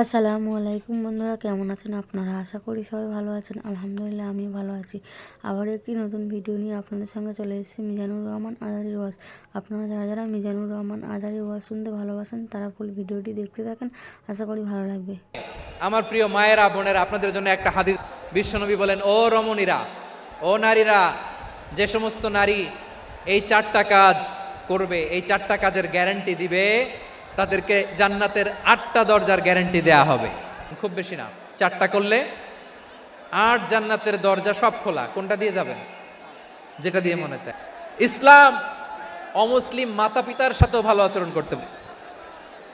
আসসালামু আলাইকুম বন্ধুরা, কেমন আছেন আপনারা? আশা করি সবাই ভালো আছেন। আলহামদুলিল্লাহ আমি ভালো আছি। আবার একটি নতুন ভিডিও নিয়ে আপনাদের সঙ্গে চলে এসেছি, মিজানুর রহমান আজারি ওয়াজ। আপনারা যারা যারা মিজানুর রহমান আজারি ওয়াজ শুনতে ভালোবাসেন, তারা ফুল ভিডিওটি দেখতে থাকেন। আশা করি ভালো লাগবে। আমার প্রিয় মায়েরা, বোনেরা, আপনাদের জন্য একটা হাদিস। বিশ্বনবী বলেন, ও রমণীরা, ও নারীরা, যে সমস্ত নারী এই চারটা কাজ করবে, এই চারটা কাজের গ্যারান্টি দিবে তাদেরকে জান্নাতের আটটা দরজার গ্যারেন্টি দেয়া হবে। খুব বেশি না, চারটা করলে আট জান্নাতের দরজা সব খোলা, কোনটা দিয়ে যাবেন? যেটা দিয়ে মনে চায়। ইসলাম অমুসলিম মাতা পিতার সাথেও ভালো আচরণ করতে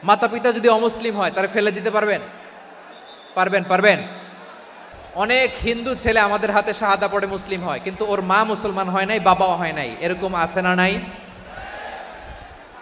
মাতা পিতা যদি অমুসলিম হয়, তারা ফেলে দিতে পারবেন? পারবেন পারবেন। অনেক হিন্দু ছেলে আমাদের হাতে শাহাদা পড়ে মুসলিম হয়, কিন্তু ওর মা মুসলমান হয় নাই, বাবাও হয় নাই, এরকম আছে না নাই?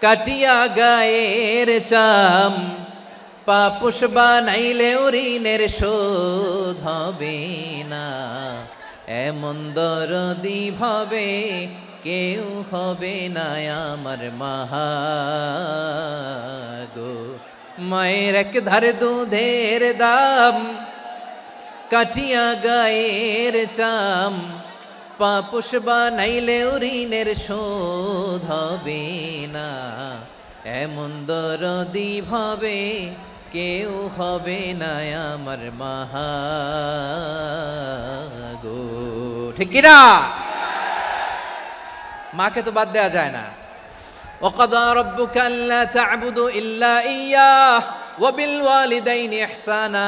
কাটিয়া গায়ের চাম, পাপুষ বানাইলে ঋণের শোধ হবে না। এমন দরদি ভাবে কেউ হবে না আমার মাহাগো। মায়ের এক ধারে দুধের দাম কাটিয়া গায়ের চাম পাপুষ বানাইলে ঋণের শোধ হবে না এমন দরদি ভাবে কেউ হবে না আমার মাহাগো ঠিক কিনা মাকে তো বাদ দেওয়া যায় না وقضى ربك ألا تعبدوا إلا إياه وبالوالدين إحسانا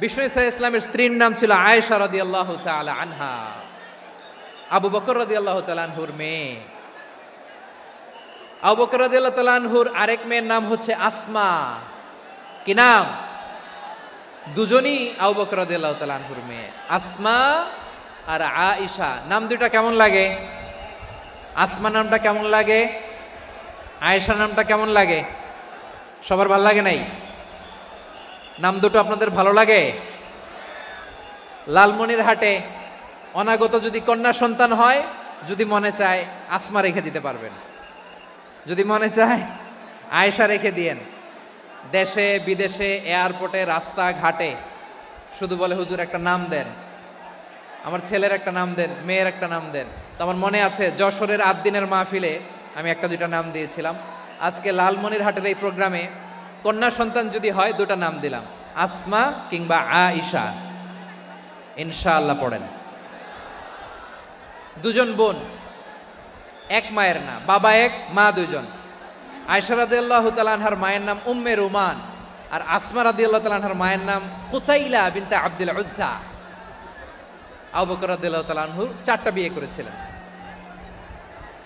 বিষ্ণু ইসা ইসলামের স্ত্রীর নাম ছিল আয়েশা রাদি আল্লাহ আনহা। আবু বকর রাদি আল্লাহ আনহুর মেয়ে। আবু বকর রাদি আল্লাহ আনহুর আরেক মেয়ের নাম হচ্ছে আসমা। কি নাম? দুজনই আবু বকর রাদি আল্লাহ আনহুর মেয়ে। আসমা আর আইসা নাম দুইটা কেমন লাগে? আসমা নামটা কেমন লাগে? আয়েশা নামটা কেমন লাগে? সবার ভালো লাগে নাই? নাম দুটো আপনাদের ভালো লাগে? লালমনির হাটে অনাগত যদি কন্যা সন্তান হয়, যদি মনে চায় আসমা রেখে দিতে পারবেন। যদি মনে চায় আয়েশা রেখে দিয়েন। দেশে, বিদেশে, এয়ারপোর্টে রাস্তা ঘাটে শুধু বলে হুজুর একটা নাম দেন। আমার ছেলের একটা নাম দেন, মেয়ের একটা নাম দেন। তো আমার মনে আছে, যশোরের আট দিনের মাহফিলে আমি একটা দুইটা নাম দিয়েছিলাম। আজকে লালমনির হাটের এই প্রোগ্রামে কন্যা সন্তান যদি হয়, দুটা নাম দিলাম। আসমা কিংবা আ আইসা ইনশাআল্লাহ পড়েন। দুজন বোন। এক মায়ের না বাবা এক, মা দুজন আয়সা রাদি আল্লাহ তালানহার মায়ের নাম উম্মে রুমান। আর আসমা রাদি আল্লাহ তালানহার মায়ের নাম কুতাইলা বিনতে আব্দুল উজ্জা। আবু বকর রাদিয়াল্লাহু তাআলা চারটা বিয়ে করেছিলেন।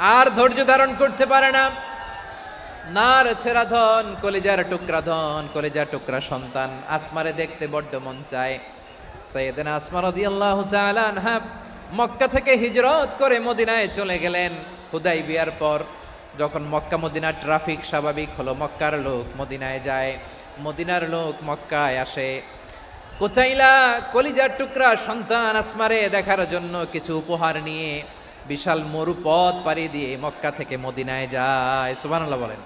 আর ধৈর্য ধারণ করতে পারে না। নার ছেড়া ধন, কলিজার টুকরা ধন, কলিজার টুকরা সন্তান, আসমারে দেখতে বড্ড মন চায়। সৈয়দিন আসমা রাদিয়াল্লাহু তাআলা আনহা মক্কা থেকে হিজরত করে মদিনায় চলে গেলেন হুদাই বিয়ার পর। যখন মক্কা মদিনার ট্রাফিক স্বাভাবিক হলো, মক্কার লোক মদিনায় যায়। মদিনার লোক মক্কায় আসে। কোচাইলা কলিজার টুকরা সন্তান আসমারে দেখার জন্য কিছু উপহার নিয়ে বিশাল মরুপথ পাড়ি দিয়ে মক্কা থেকে মদিনায় যায়। সুবহানাল্লাহ বলেন।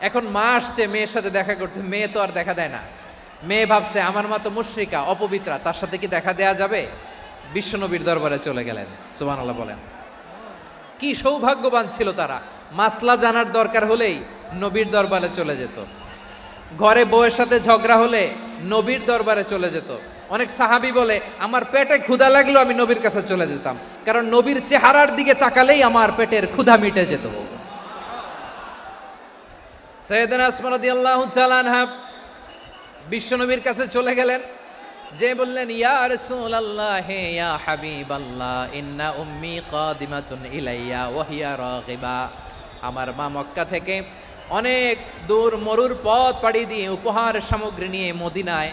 এখন মা আসছে, মেয়ের সাথে দেখা করতে। মেয়ে তো আর দেখা দেয় না। মেয়ে ভাবছে, আমার মা তো মুশ্রিকা, অপবিত্রা, তার সাথে কি দেখা দেয়া যাবে? বিশ্বনবীর দরবারে চলে গেলেন। সুবহানাল্লাহ বলেন। কি সৌভাগ্যবান ছিল তারা। মাসলা জানার দরকার হলেই নবীর দরবারে চলে যেত। ঘরে বউয়ের সাথে ঝগড়া হলে নবীর দরবারে চলে যেত। অনেক সাহাবি বলে, আমার পেটে ক্ষুধা লাগল, আমি নবীর কাছে চলে যেতাম। কারণ নবীর চেহারার দিকে তাকালেই আমার পেটের ক্ষুধা মিটে যেত। সৈয়দিন আসমারদি আল্লাহ চালানহা বিশ্বনবীর কাছে চলে গেলেন। যে বললেন, ইয়া রাসূলুল্লাহ হে ইয়া হাবিবাল্লাহ, ইন্না উম্মি কাদিমাতুন ইলাইয়া, ওয়া হিয়া রাগিবা। আমার মা মক্কা থেকে অনেক দূর মরুর পথ পাড়ি দিয়ে উপহার সামগ্রী নিয়ে মদিনায়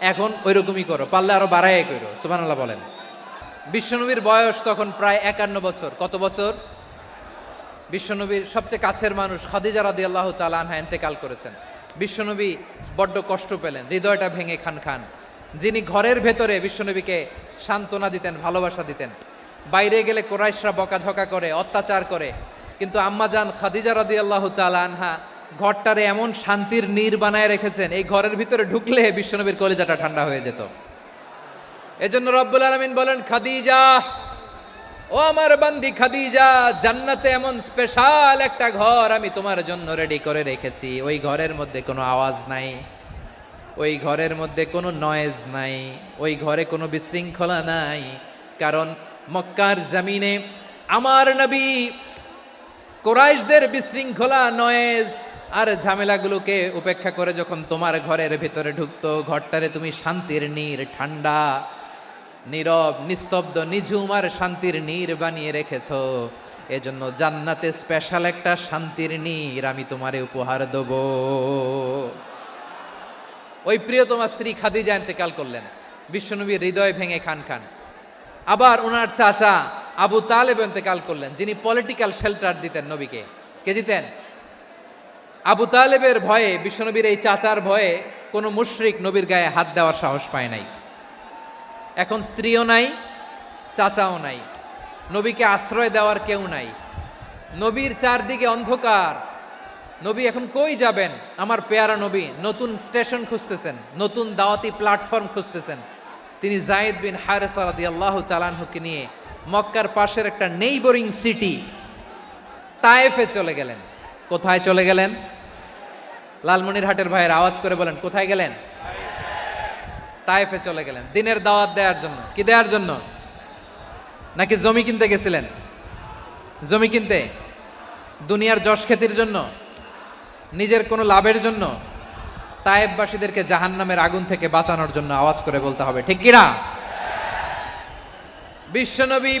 এখন ওই রকমই করো, পারলে আরও বাড়াই করো সুবহানাল্লাহ বলেন। বিশ্বনবীর বয়স তখন প্রায় একান্ন বছর, কত বছর? বিশ্বনবীর সবচেয়ে কাছের মানুষ খাদিজা রাদি আল্লাহ তালানহা এন্তেকাল করেছেন। বিশ্বনবী বড্ড কষ্ট পেলেন, হৃদয়টা ভেঙে খান খান। যিনি ঘরের ভেতরে বিশ্বনবীকে সান্ত্বনা দিতেন, ভালোবাসা দিতেন। বাইরে গেলে কোরাইশরা বকাঝকা করে, অত্যাচার করে। কিন্তু আম্মাজান খাদিজা রাদি আল্লাহ আনহা ঘরটারে এমন শান্তির নীর বানায় রেখেছেন, এই ঘরের ভিতরে ঢুকলে বিশ্বনবীর কলিজাটা ঠান্ডা হয়ে যেত। এজন্য রব্বুল আলমিন বলেন, খাদিজা, ও আমার বান্দি খাদিজা, জান্নাতে এমন স্পেশাল একটা ঘর আমি তোমার জন্য রেডি করে রেখেছি। ওই ঘরের মধ্যে কোনো আওয়াজ নাই, ওই ঘরের মধ্যে কোনো নয়েজ নাই, ওই ঘরে কোনো বিশৃঙ্খলা নাই। কারণ মক্কার জামিনে আমার নবী কোরাইশদের বিশৃঙ্খলা নয়েজ আর ঝামেলাগুলোকে উপেক্ষা করে যখন তোমার ঘরের ভিতরে ঢুকতো, ঘরটারে তুমি শান্তির নীর, ঠান্ডা, নীরব, নিস্তব্ধ, নিঝুম আর শান্তির নীর বানিয়ে রেখেছ। এজন্য জান্নাতে স্পেশাল একটা শান্তির নীর আমি তোমারে উপহার দেব। ওই প্রিয়তমা স্ত্রী খাদি খাদিজা ইন্তেকাল করলেন। বিশ্বনবীর হৃদয় ভেঙে খান খান। আবার ওনার চাচা আবু তালেব ইন্তেকাল করলেন, যিনি পলিটিক্যাল শেল্টার দিতেন নবীকে। কে দিতেন? আবু তালেবের ভয়ে, বিশ্বনবীর এই চাচার ভয়ে কোনো মুশরিক নবীর গায়ে হাত দেওয়ার সাহস পায় নাই। এখন স্ত্রীও নাই, চাচাও নাই, নবীকে আশ্রয় দেওয়ার কেউ নাই। নবীর চারদিকে অন্ধকার। নবী এখন কই যাবেন? আমার পেয়ারা নবী নতুন স্টেশন খুঁজতেছেন, নতুন দাওয়াতি প্ল্যাটফর্ম খুঁজতেছেন। তিনি জায়েদ বিন হারেসা রাদি আল্লাহ চালানহুকে নিয়ে মক্কার পাশের একটা নেইবরিং সিটি তায়েফে চলে গেলেন। কোথায় চলে গেলেন? লালমনিরহাটের ভাইয়ের আওয়াজ করে বলেন, কোথায় গেলেন? তায়েফে চলে গেলেন। দিনের দাওয়াত দেওয়ার জন্য। কি দেওয়ার জন্য? নাকি জমি কিনতে গেছিলেন? জমি কিনতে? দুনিয়ার যশ খ্যাতির জন্য? নিজের কোনো লাভের জন্য? তায়েববাসীদেরকে জাহান্নামের আগুন থেকে বাঁচানোর জন্য আওয়াজ করে বলতে হবে। ঠিক কিনা বিশ্বনবী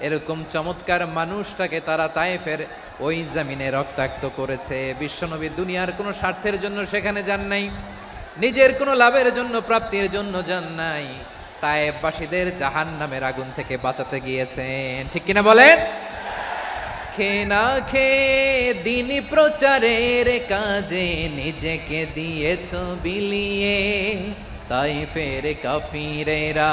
এরকম চমৎকার মানুষটাকে তারা তায়েফের ওই জামিনে রক্তাক্ত করেছে। বিশ্বনবী দুনিয়ার কোনো স্বার্থের জন্য সেখানে যান নাই, নিজের কোনো লাভের জন্য, প্রাপ্তির জন্য যান নাই। তায়েববাসীদের জাহান নামের আগুন থেকে বাঁচাতে গিয়েছেন। ঠিক কিনা বলেন? খে না খে দিন প্রচারের কাজে নিজেকে দিয়েছ বিলিয়ে। তাই ফের কাফিরেরা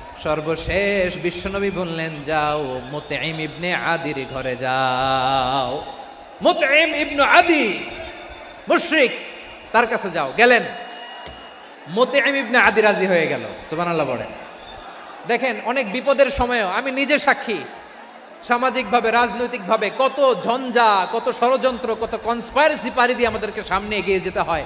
সর্বশেষ বিশ্বনবী বললেন, যাও মোতেইম ইবনে আদির ঘরে যাও। মোতেইম ইবনু আদি, মুশরিক, তার কাছে যাও। গেলেন। মোতেইম ইবনে আদি রাজি হয়ে গেল। সুবহানাল্লাহ বলেন। দেখেন, অনেক বিপদের সময়ও আমি নিজে সাক্ষী। সামাজিকভাবে, রাজনৈতিকভাবে কত ঝঞ্ঝা, কত ষড়যন্ত্র, কত কনস্পাইরেসি পারি দিয়ে আমাদেরকে সামনে এগিয়ে যেতে হয়।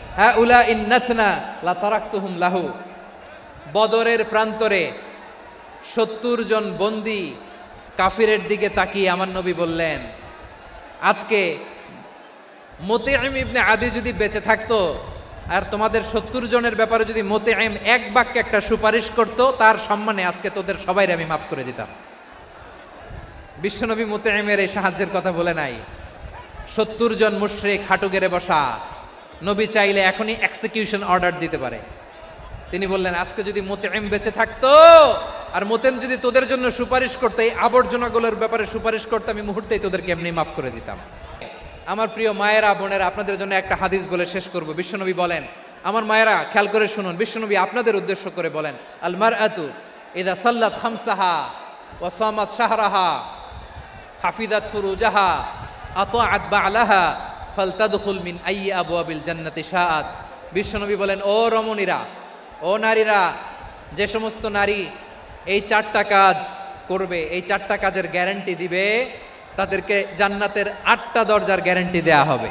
হাউলা ইন্নাতনা লা তারাকতুহুম লাহু। বদরের প্রান্তরে সত্তর জন বন্দি কাফিরের দিকে তাকিয়ে আমার নবী বললেন, আজকে মোতেআম ইবনে আদি যদি বেঁচে থাকতো আর তোমাদের সত্তর জনের ব্যাপারে যদি মোতেআম এক বাক্যে একটা সুপারিশ করত, তার সম্মানে আজকে তোদের সবাই আমি মাফ করে দিতাম। বিশ্বনবী মোতেআমের এই সাহায্যের কথা বলে নাই। সত্তর জন মুশরিক হাঁটু গেড়ে বসা নবী চাইলে এখনই এক্সিকিউশন অর্ডার দিতে পারে। তিনি বললেন, আজকে যদি মোতেম বেঁচে থাকতো, আর মোতেম যদি তোদের জন্য সুপারিশ করতে, এই আবর্জনাগুলোর ব্যাপারে সুপারিশ করতে আমি মুহূর্তেই তোদেরকে এমনি মাফ করে দিতাম। আমার প্রিয় মায়েরা, বোনেরা, আপনাদের জন্য একটা হাদিস বলে শেষ করব। বিশ্বনবী বলেন, আমার মায়েরা, খেয়াল করে শুনুন, বিশ্বনবী আপনাদের উদ্দেশ্য করে বলেন আলমার আতু ইদা সাল্লাত খামসাহা ওয়াসামাত শাহরাহা হাফিদাত ফুরুজাহা আতাআত বালাহা ফালতাদখুল মিন আই আবু আবিল জান্নাতি শাআত। বিশ্বনবী বলেন, ও রমণীরা, ও নারীরা, যে সমস্ত নারী এই চারটা কাজ করবে, এই চারটা কাজের গ্যারান্টি দিবে, তাদেরকে জান্নাতের আটটা দরজার গ্যারান্টি দেয়া হবে।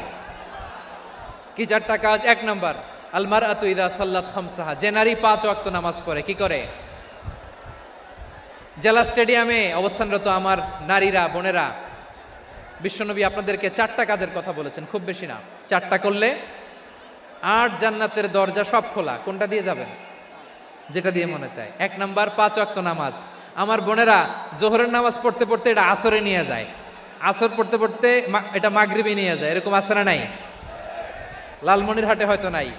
কি চারটা কাজ? এক নম্বর আলমার আতু ইদা সাল্লাত খামসাহা। যে নারী পাঁচ ওয়াক্ত নামাজ পড়ে, কি করে? জেলা স্টেডিয়ামে অবস্থানরত আমার নারীরা, বোনেরা বিশ্বনবী আপনাদেরকে চারটা কাজের কথা বলেছেন, খুব বেশি না। চারটা করলে আট জান্নাতের দরজা সব খোলা। কোনটা দিয়ে যাবেন? যেটা দিয়ে মনে চায়। এক নাম্বার, পাঁচ ওয়াক্ত নামাজ। আমার বোনেরা, জোহরের নামাজ পড়তে পড়তে এটা আসরে নিয়ে যায়। আসর পড়তে পড়তে এটা মাগরিবে নিয়ে যায়। এরকম আসরে নাই। লালমনির হাটে হয়তো নাই।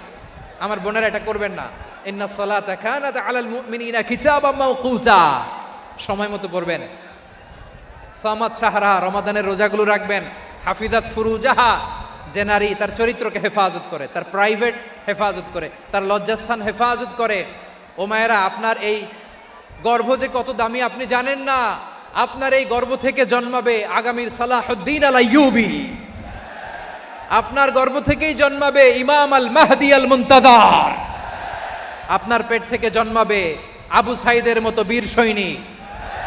আমার বোনেরা এটা করবেন না। ইন্না সলাতা কানাত আলাল মুমিনিনা কিতাবাম মাওকুতা। সময় মতো পড়বেন। সামাদ সাহারা রমাদানের রোজাগুলো রাখবেন। হাফিজাত ফুরুজাহা, যে নারী তার চরিত্রকে হেফাজত করে, তার প্রাইভেট হেফাজত করে, তার লজ্জাস্থান হেফাজত করে। ও মায়েরা, আপনার এই গর্ভ যে কত দামি আপনি জানেন না? আপনার এই গর্ভ থেকে জন্মাবে আগামীর সালাহদ্দিন আল আইয়ুবি আপনার গর্ভ থেকেই জন্মাবে ইমাম আল মাহদি আল মুন্তাদার আপনার পেট থেকে জন্মাবে আবু সাইদের মতো বীর সৈনিক।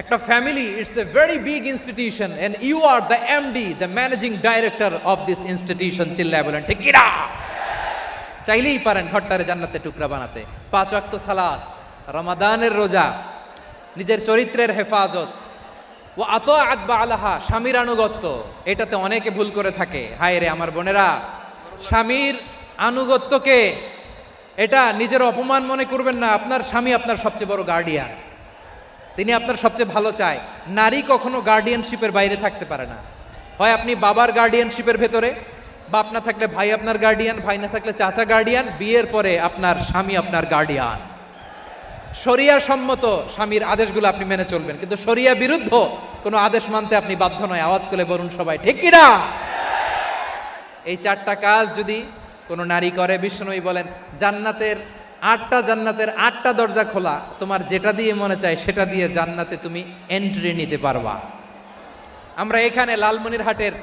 একটা family it's a very big institution and you are the MD the managing director of this institution চিল্লায় বলেন, ঠিক কিনা? চাইলেই পারেন ঘরটারে জান্নাতে টুকরা বানাতে। পাঁচ ওয়াক্ত সালাদ রমাদানের রোজা, নিজের চরিত্রের হেফাজত। ও আত আতবা আলাহা স্বামীর আনুগত্য, এটাতে অনেকে ভুল করে থাকে। হায় রে আমার বোনেরা, স্বামীর আনুগত্যকে, এটা নিজের অপমান মনে করবেন না, আপনার স্বামী আপনার সবচেয়ে বড় গার্ডিয়ান তিনি আপনার সবচেয়ে ভালো চায়। নারী কখনো গার্ডিয়ানশিপের বাইরে থাকতে পারে না। হয় আপনি বাবার গার্ডিয়ানশিপের ভেতরে, বাপ না থাকলে ভাই আপনার গার্ডিয়ান ভাই না থাকলে চাচা গার্ডিয়ান বিয়ের পরে আপনার স্বামী আপনার গার্ডিয়ান শরিয়া সম্মত স্বামীর আদেশগুলো আপনি মেনে চলবেন, কিন্তু শরিয়া বিরুদ্ধ কোনো আদেশ মানতে আপনি বাধ্য নয়। আওয়াজ করে বলুন সবাই, ঠিক কিনা এই চারটা কাজ যদি কোনো নারী করে, বিষ্ণুই বলেন, জান্নাতের আটটা জান্নাতের আটটা দরজা খোলা, তোমার যেটা দিয়ে মনে চায় সেটা দিয়ে জান্নাতে তুমি এন্ট্রি নিতে পারবা। আমরা এখানে লালমনির হাটের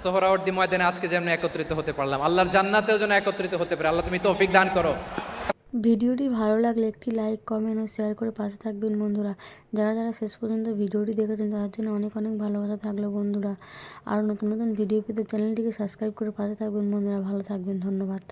সোহরাওয়ার্দী ময়দানে আজকে যেমন একত্রিত হতে পারলাম, আল্লাহর জান্নাতেও যেন একত্রিত হতে পারে। আল্লাহ তুমি তৌফিক দান করো। ভিডিওটি ভালো লাগলে একটি লাইক কমেন্ট ও শেয়ার করে পাশে থাকবেন বন্ধুরা। যারা যারা শেষ পর্যন্ত ভিডিওটি দেখেছেন, তাদের জন্য অনেক অনেক ভালোবাসা থাকল বন্ধুরা। আরও নতুন নতুন ভিডিও পেতে চ্যানেলটিকে সাবস্ক্রাইব করে পাশে থাকবেন বন্ধুরা। ভালো থাকবেন, ধন্যবাদ।